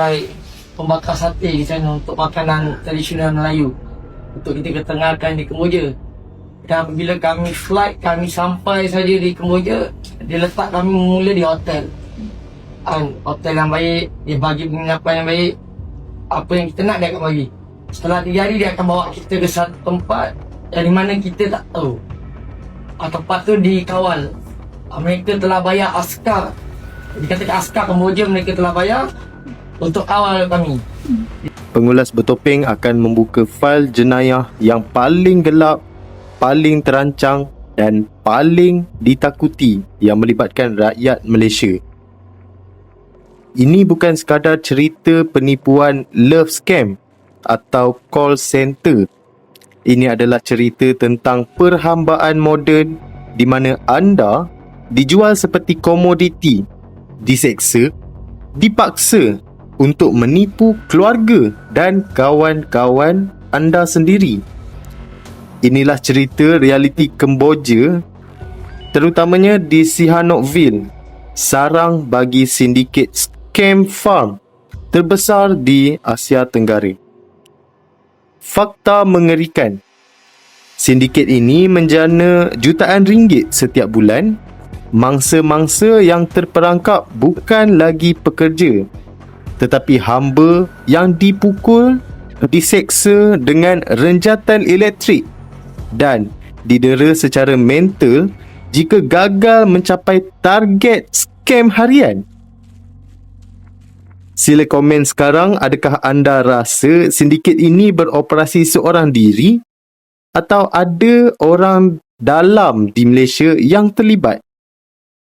Baik, pembakar sate di sana untuk makanan tradisional Melayu. Untuk kita ketengahkan di Kemboja. Dan bila kami flight, kami sampai saja di Kemboja, dia letak kami mula di hotel. Kan, hotel yang baik, dia bagi penginapan yang baik. Apa yang kita nak dia akan bagi. Setelah tiga hari dia akan bawa kita ke satu tempat yang di mana kita tak tahu. Ah, tempat tu dikawal. Ah, Mereka telah bayar askar. Dikatakan askar Kemboja mereka telah bayar untuk kawal kami. Pengulas bertopeng akan membuka fail jenayah yang paling gelap, paling terancang dan paling ditakuti yang melibatkan rakyat Malaysia. Ini bukan sekadar cerita penipuan love scam atau call center. Ini adalah cerita tentang perhambaan moden di mana anda dijual seperti komoditi, diseksa, dipaksa untuk menipu keluarga dan kawan-kawan anda sendiri. Inilah cerita realiti Kemboja terutamanya di Sihanoukville, sarang bagi sindiket scam farm terbesar di Asia Tenggara. Fakta mengerikan. Sindiket ini menjana jutaan ringgit setiap bulan. Mangsa-mangsa yang terperangkap bukan lagi pekerja tetapi hamba yang dipukul, diseksa dengan renjatan elektrik dan didera secara mental jika gagal mencapai target scam harian. Sila komen sekarang adakah anda rasa sindiket ini beroperasi seorang diri atau ada orang dalam di Malaysia yang terlibat?